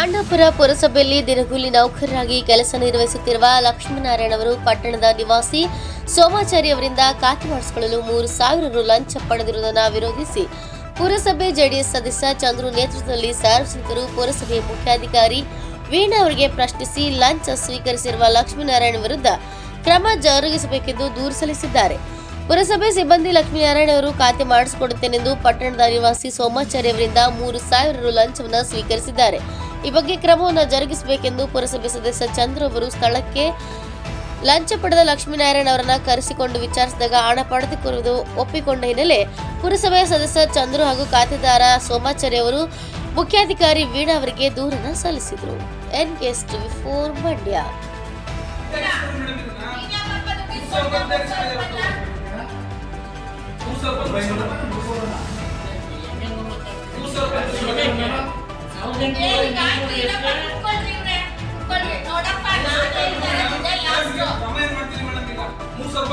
ಪಾಂಡವಪುರ ಪುರಸಭೆಯಲ್ಲಿ ದಿನಗೂಲಿ ನೌಕರರಾಗಿ ಕೆಲಸ ನಿರ್ವಹಿಸುತ್ತಿರುವ ಲಕ್ಷ್ಮೀನಾರಾಯಣ ಅವರು ಪಟ್ಟಣದ ನಿವಾಸಿ ಸೋಮಾಚಾರಿ ಅವರಿಂದ ಖಾತೆ ಮಾಡಿಸಿಕೊಳ್ಳಲು ಮೂರು ಸಾವಿರ ರು ಲಂಚ ಪಡೆದಿರುವುದನ್ನು ವಿರೋಧಿಸಿ ಪುರಸಭೆ ಜೆಡಿಎಸ್ ಸದಸ್ಯ ಚಂದ್ರು ನೇತೃತ್ವದಲ್ಲಿ ಸಾರ್ವಜನಿಕರು ಪುರಸಭೆಯ ಮುಖ್ಯಾಧಿಕಾರಿ ವೀಣಾ ಅವರಿಗೆ ಪ್ರಶ್ನಿಸಿ ಲಂಚ ಸ್ವೀಕರಿಸಿರುವ ಲಕ್ಷ್ಮೀನಾರಾಯಣ ವಿರುದ್ಧ ಕ್ರಮ ಜರುಗಿಸಬೇಕೆಂದು ದೂರು ಸಲ್ಲಿಸಿದ್ದಾರೆ. ಪುರಸಭೆ ಸಿಬ್ಬಂದಿ ಲಕ್ಷ್ಮೀನಾರಾಯಣ ಅವರು ಖಾತೆ ಮಾಡಿಸಿಕೊಡುತ್ತೇನೆಂದು ಪಟ್ಟಣದ ನಿವಾಸಿ ಸೋಮಾಚಾರಿ ಅವರಿಂದ ಮೂರು ಸಾವಿರ ರು ಲಂಚವನ್ನು ಸ್ವೀಕರಿಸಿದ್ದಾರೆ. ಈ ಬಗ್ಗೆ ಕ್ರಮವನ್ನು ಜರುಗಿಸಬೇಕೆಂದು ಪುರಸಭೆ ಸದಸ್ಯ ಚಂದ್ರ ಅವರು ಸ್ಥಳಕ್ಕೆ ಲಂಚ ಪಡೆದ ಲಕ್ಷ್ಮೀನಾರಾಯಣ ಅವರನ್ನ ಕರೆಸಿಕೊಂಡು ವಿಚಾರಿಸಿದಾಗ ಹಣ ಪಡೆದುಕೊಳ್ಳುವುದು ಒಪ್ಪಿಕೊಂಡ ಹಿನ್ನೆಲೆ ಪುರಸಭೆಯ ಸದಸ್ಯ ಚಂದ್ರು ಹಾಗೂ ಖಾತೆದಾರ ಸೋಮಾಚಾರ್ಯ ಅವರು ಮುಖ್ಯಾಧಿಕಾರಿ ವೀಣಾ ಅವರಿಗೆ ದೂರನ ಸಲ್ಲಿಸಿದರು. N KS TV four Mandya.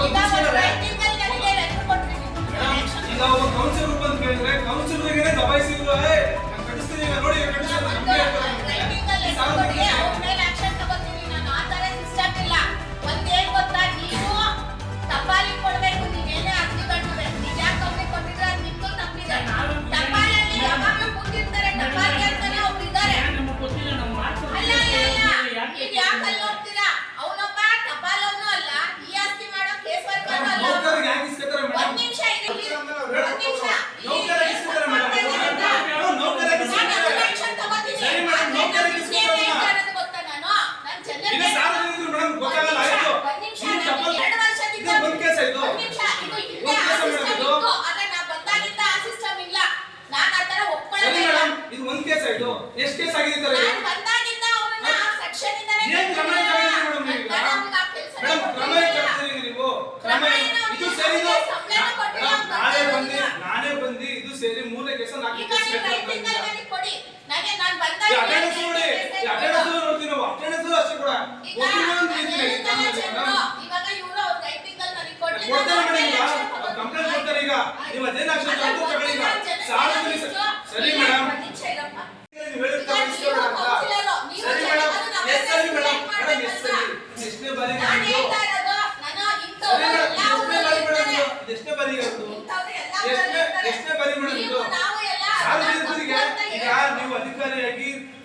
ಈಗ ಒಂದ್ ಕೇಸ್ ಆಯ್ತು. ಎಷ್ಟು ಕೇಸ್ ಆಗಿದೆ ಈ ತರ ಇದು? ಏನ್ ಕ್ರಮ ತಗೊಂಡ್ರಿ ಮೇಡಮ್ ನೀವು ಈಗ? ಮೇಡಮ್ ಕ್ರಮ ತಗೊಂಡ್ರಿ ನೀವು ಕ್ರಮ ಇದು ಸರಿ ಇದು ಮೇಡಮ್, ನಾನೇ ಬಂದು ನಾನೇ ಬಂದು ಇದು ಸೇರಿ ಮೂರನೇ ಕೇಸ ನಾಲ್ಕು ಕೇಸ್ ಅಟೆಂಡೆನ್ಸ್ ನೋಡಿ ಅಟೆಂಡೆನ್ಸ್ ನೋಡ್ತೀವಿ ನಾವು ಅಟೆಂಡೆನ್ಸ್ ಅಷ್ಟೇ ಕೂಡ ಒಬ್ಬರು ಒಂದು ರೀತಿ ಕೊಡ್ತಾರೆ ಮೇಡಮ್ ಈಗ ಕಂಪ್ಲೇಂಟ್ ಕೊಡ್ತಾರೆ ಈಗ ನೀವು ಅದೇನು ಆಕ್ಷನ್ ತಗೊಂಡು ತಗೊಳ್ಳಿ ಈಗ ಸಾರ್ವಜನಿಕ ಸರಿ ಮೇಡಮ್ ನೀವು ಹೇಳಿದ ತರ ಇಸ್ಕೊಬೇಡ ಅಂತ ಸರಿ ಮೇಡಮ್ ಎಸ್ ಸರಿ ಮೇಡಮ್ ಮೇಡಮ್ ಎಸ್ ಸರಿ ಎಷ್ಟನೇ ಬಾರಿ ಮಾಡಿದ್ದು ಸರಿ ಮೇಡಮ್ ಎಷ್ಟನೇ ಬಾರಿ ಮಾಡಿದ್ದು ಎಷ್ಟನೇ ಬಾರಿ ಅದು ಎಷ್ಟನೇ ಎಷ್ಟನೇ ಬಾರಿ ಮಾಡಿದ್ದು ಸಾರ್ವಜನಿಕರಿಗೆ ಈಗ ನೀವು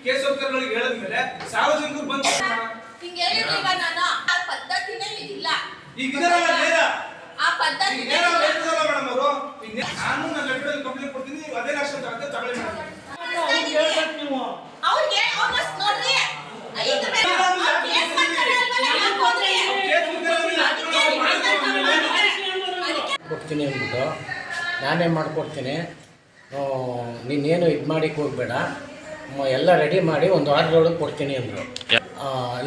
ಅಧಿಕಾರಿಯಾಗಿ ಹೇಳಿದ ಹೇಳಿದ್ಮೇಲೆ ಸಾರ್ವಜನಿಕರು ಬಂದು ಹಿಂಗೆ ನಾನು. ಆ ಪದ್ಧತಿನೇ ಇದಿಲ್ಲ. ಈಗ ಇದರಲ್ಲ ಆ ಪದ್ಧತಿ ನೇರ ಮೇಡಮ್ ಅವರು. ಈಗ ನೇ- ನಾನು ನನ್ನ ಲೆಟರ್ ಕಂಪ್ಲೇಂಟ್ ಕೊಡ್ತೀನಿ ನೀವು ಅದೇ ಆಕ್ಷನ್ ತಗೊಂಡೆ ತಗೊಳ್ಳಿ ಮೇಡಮ್ ಅವ್ರಿಗೆ ಅವ್ರನ್ನ ನೋಡ್ರಿ. ಐದು ಮೇಲೆ ಅವ್ರು ಕೇಸ್ ಮಾಡ್ತಾರೆ ಅಲ್ವಾ, ಯಾಕ್ ಹೋದ್ರಿ? ಕೇಸ್ ಮುಗಿದ್ರೆ ಅದಕ್ಕೆ ನೀವು ಕೊಡ್ತೀನಿ ಅಂದ್ಬಿಟ್ಟು ನಾನೇ ಮಾಡ್ಕೊಡ್ತೀನಿ. ನೀನೇನು ಇದು ಮಾಡಿಕ್ಕೆ ಹೋಗ್ಬೇಡ. ಎಲ್ಲ ರೆಡಿ ಮಾಡಿ ಒಂದು ವಾರದೊಳಗೆ ಕೊಡ್ತೀನಿ ಅಂದರು.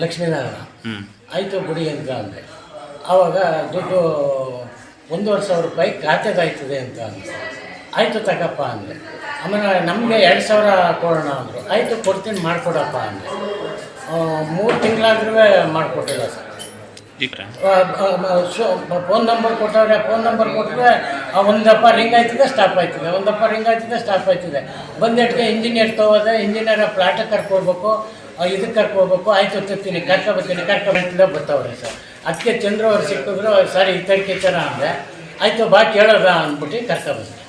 ಲಕ್ಷ್ಮೀನಾರಾಯಣ. ಆಯಿತು ಬಿಡಿ ಅಂತ ಅಂದೆ. ಆವಾಗ ದುಡ್ಡು ಒಂದೂವರೆ ಸಾವಿರ ರೂಪಾಯಿ ಖಾತೆದಾಯ್ತದೆ ಅಂತ ಅಂದರು ಆಯಿತು ತಗಪ್ಪ ಅಂದೆ. ಆಮೇಲೆ ನಮಗೆ ಎರಡು ಸಾವಿರ ಕೊಡೋಣ ಅಂದರು. ಆಯಿತು ಕೊಡ್ತೀನಿ ಮಾಡಿಕೊಡಪ್ಪ ಅಂದೆ. ಮೂರು ತಿಂಗಳಾದ್ರೂ ಮಾಡಿಕೊಟ್ಟಿಲ್ಲ ಸರ್. ಫೋನ್ ನಂಬರ್ ಕೊಟ್ಟವ್ರೆ ಫೋನ್ ನಂಬರ್ ಕೊಟ್ಟರೆ ಒಂದಪ್ಪ ರಿಂಗ್ ಆಯ್ತದೆ ಸ್ಟಾಪ್ ಆಯ್ತದೆ. ಒಂದಪ್ಪ ರಿಂಗ್ ಆಯ್ತದೆ ಸ್ಟಾಪ್ ಆಯ್ತದೆ. ಬಂದೆಟ್ಗೆ ಇಂಜಿನಿಯರ್ ತೊಗೋದೆ ಇಂಜಿನಿಯರ್ ಪ್ಲಾಟಿಗೆ ಕರ್ಕೋಬೇಕು ಇದಕ್ಕೆ ಕರ್ಕೋಬೇಕು ಆಯ್ತು, ತಿರ್ತೀನಿ ಕರ್ಕೊಬರ್ತೀನಿ ಕರ್ಕೊಬರ್ತಿದ್ದ ಬರ್ತಾವ್ರೆ ಸರ್. ಅದಕ್ಕೆ ಚಂದ್ರ ಅವ್ರು ಸಿಕ್ಕಿದ್ರು, ಸರಿ, ಈ ತಡಿಕೆ ಅಂದೆ. ಆಯಿತು, ಬಾ, ಕೇಳೋದ ಅಂದ್ಬಿಟ್ಟು ಕರ್ಕೊಬಂದೆ.